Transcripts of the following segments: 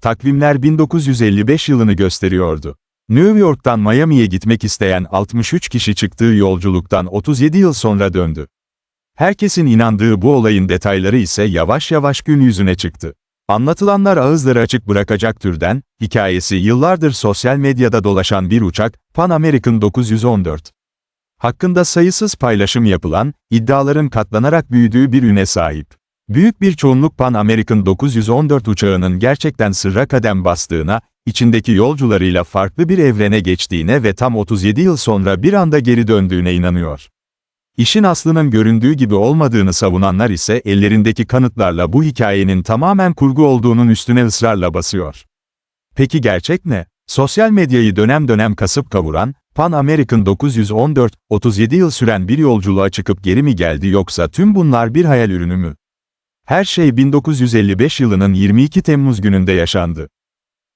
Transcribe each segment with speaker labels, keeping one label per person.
Speaker 1: Takvimler 1955 yılını gösteriyordu. New York'tan Miami'ye gitmek isteyen 63 kişi çıktığı yolculuktan 37 yıl sonra döndü. Herkesin inandığı bu olayın detayları ise yavaş yavaş gün yüzüne çıktı. Anlatılanlar ağızları açık bırakacak türden, hikayesi yıllardır sosyal medyada dolaşan bir uçak, Pan American 914. Hakkında sayısız paylaşım yapılan, iddiaların katlanarak büyüdüğü bir üne sahip. Büyük bir çoğunluk Pan American 914 uçağının gerçekten sırra kadem bastığına, içindeki yolcularıyla farklı bir evrene geçtiğine ve tam 37 yıl sonra bir anda geri döndüğüne inanıyor. İşin aslının göründüğü gibi olmadığını savunanlar ise ellerindeki kanıtlarla bu hikayenin tamamen kurgu olduğunun üstüne ısrarla basıyor. Peki gerçek ne? Sosyal medyayı dönem dönem kasıp kavuran, Pan American 914, 37 yıl süren bir yolculuğa çıkıp geri mi geldi yoksa tüm bunlar bir hayal ürünü mü? Her şey 1955 yılının 22 Temmuz gününde yaşandı.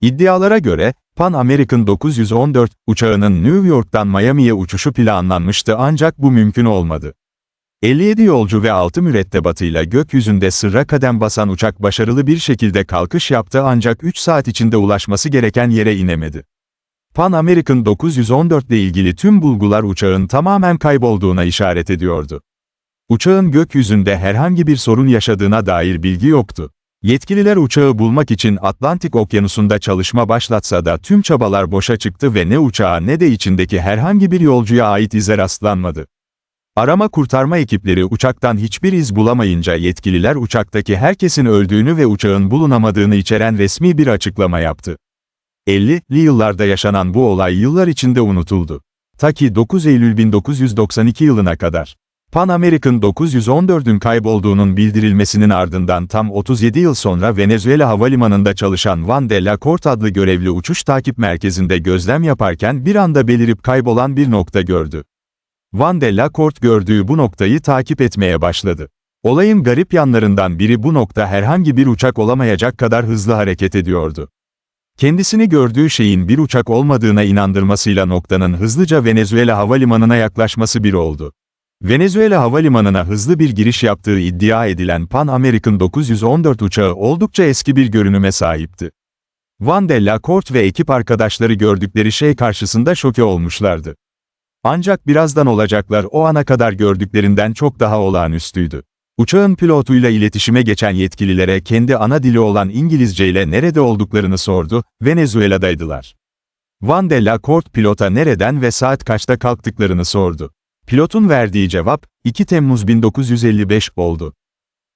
Speaker 1: İddialara göre, Pan American 914 uçağının New York'tan Miami'ye uçuşu planlanmıştı ancak bu mümkün olmadı. 57 yolcu ve 6 mürettebatıyla gökyüzünde sırra kadem basan uçak başarılı bir şekilde kalkış yaptı ancak 3 saat içinde ulaşması gereken yere inemedi. Pan American 914 ile ilgili tüm bulgular uçağın tamamen kaybolduğuna işaret ediyordu. Uçağın gökyüzünde herhangi bir sorun yaşadığına dair bilgi yoktu. Yetkililer uçağı bulmak için Atlantik Okyanusu'nda çalışma başlatsa da tüm çabalar boşa çıktı ve ne uçağa ne de içindeki herhangi bir yolcuya ait ize rastlanmadı. Arama kurtarma ekipleri uçaktan hiçbir iz bulamayınca yetkililer uçaktaki herkesin öldüğünü ve uçağın bulunamadığını içeren resmi bir açıklama yaptı. 50'li yıllarda yaşanan bu olay yıllar içinde unutuldu. Ta ki 9 Eylül 1992 yılına kadar. Pan American 914'ün kaybolduğunun bildirilmesinin ardından tam 37 yıl sonra Venezuela Havalimanı'nda çalışan Van de la Corte adlı görevli uçuş takip merkezinde gözlem yaparken bir anda belirip kaybolan bir nokta gördü. Van de la Corte gördüğü bu noktayı takip etmeye başladı. Olayın garip yanlarından biri bu nokta herhangi bir uçak olamayacak kadar hızlı hareket ediyordu. Kendisini gördüğü şeyin bir uçak olmadığına inandırmasıyla noktanın hızlıca Venezuela Havalimanı'na yaklaşması bir oldu. Venezuela Havalimanı'na hızlı bir giriş yaptığı iddia edilen Pan American 914 uçağı oldukça eski bir görünüme sahipti. Van de la Corte ve ekip arkadaşları gördükleri şey karşısında şoke olmuşlardı. Ancak birazdan olacaklar o ana kadar gördüklerinden çok daha olağanüstüydü. Uçağın pilotuyla iletişime geçen yetkililere kendi ana dili olan İngilizce ile nerede olduklarını sordu, Venezuela'daydılar. Van de la Corte pilota nereden ve saat kaçta kalktıklarını sordu. Pilotun verdiği cevap, 2 Temmuz 1955 oldu.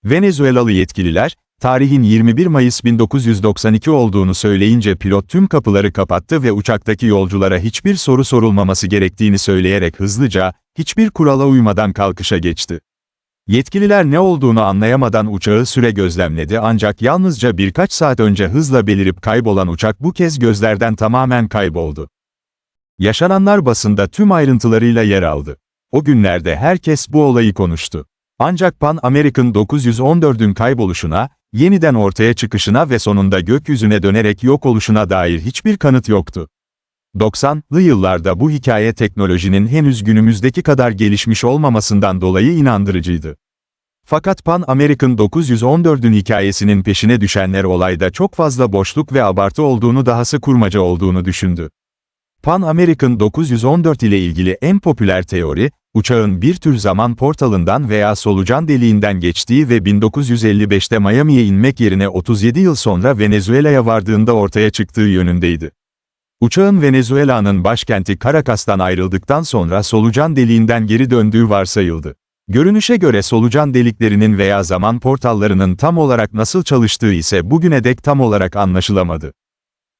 Speaker 1: Venezuelalı yetkililer, tarihin 21 Mayıs 1992 olduğunu söyleyince pilot tüm kapıları kapattı ve uçaktaki yolculara hiçbir soru sorulmaması gerektiğini söyleyerek hızlıca, hiçbir kurala uymadan kalkışa geçti. Yetkililer ne olduğunu anlayamadan uçağı süre gözlemledi ancak yalnızca birkaç saat önce hızla belirip kaybolan uçak bu kez gözlerden tamamen kayboldu. Yaşananlar basında tüm ayrıntılarıyla yer aldı. O günlerde herkes bu olayı konuştu. Ancak Pan American 914'ün kayboluşuna, yeniden ortaya çıkışına ve sonunda gökyüzüne dönerek yok oluşuna dair hiçbir kanıt yoktu. 90'lı yıllarda bu hikaye teknolojinin henüz günümüzdeki kadar gelişmiş olmamasından dolayı inandırıcıydı. Fakat Pan American 914'ün hikayesinin peşine düşenler olayda çok fazla boşluk ve abartı olduğunu dahası kurmaca olduğunu düşündü. Pan American 914 ile ilgili en popüler teori, uçağın bir tür zaman portalından veya solucan deliğinden geçtiği ve 1955'te Miami'ye inmek yerine 37 yıl sonra Venezuela'ya vardığında ortaya çıktığı yönündeydi. Uçağın Venezuela'nın başkenti Caracas'tan ayrıldıktan sonra solucan deliğinden geri döndüğü varsayıldı. Görünüşe göre solucan deliklerinin veya zaman portallarının tam olarak nasıl çalıştığı ise bugüne dek tam olarak anlaşılamadı.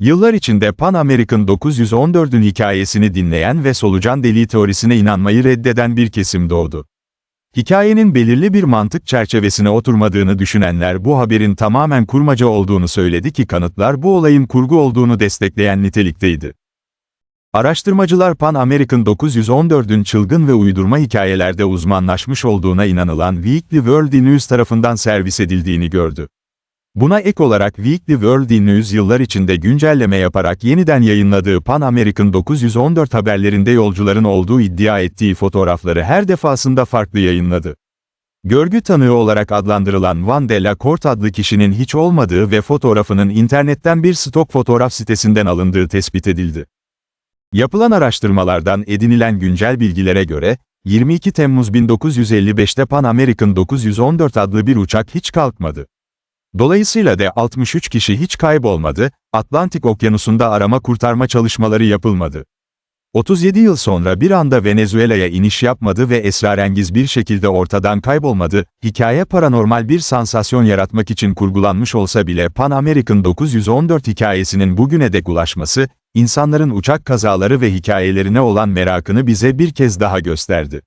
Speaker 1: Yıllar içinde Pan American 914'ün hikayesini dinleyen ve solucan deliği teorisine inanmayı reddeden bir kesim doğdu. Hikayenin belirli bir mantık çerçevesine oturmadığını düşünenler bu haberin tamamen kurmaca olduğunu söyledi ki kanıtlar bu olayın kurgu olduğunu destekleyen nitelikteydi. Araştırmacılar Pan American 914'ün çılgın ve uydurma hikayelerde uzmanlaşmış olduğuna inanılan Weekly World News tarafından servis edildiğini gördü. Buna ek olarak Weekly World News yıllar içinde güncelleme yaparak yeniden yayınladığı Pan American 914 haberlerinde yolcuların olduğu iddia ettiği fotoğrafları her defasında farklı yayınladı. Görgü tanığı olarak adlandırılan Van de la Corte adlı kişinin hiç olmadığı ve fotoğrafının internetten bir stok fotoğraf sitesinden alındığı tespit edildi. Yapılan araştırmalardan edinilen güncel bilgilere göre, 22 Temmuz 1955'te Pan American 914 adlı bir uçak hiç kalkmadı. Dolayısıyla da 63 kişi hiç kaybolmadı, Atlantik Okyanusu'nda arama kurtarma çalışmaları yapılmadı. 37 yıl sonra bir anda Venezuela'ya iniş yapmadı ve esrarengiz bir şekilde ortadan kaybolmadı, hikaye paranormal bir sansasyon yaratmak için kurgulanmış olsa bile Pan American 914 hikayesinin bugüne dek ulaşması, insanların uçak kazaları ve hikayelerine olan merakını bize bir kez daha gösterdi.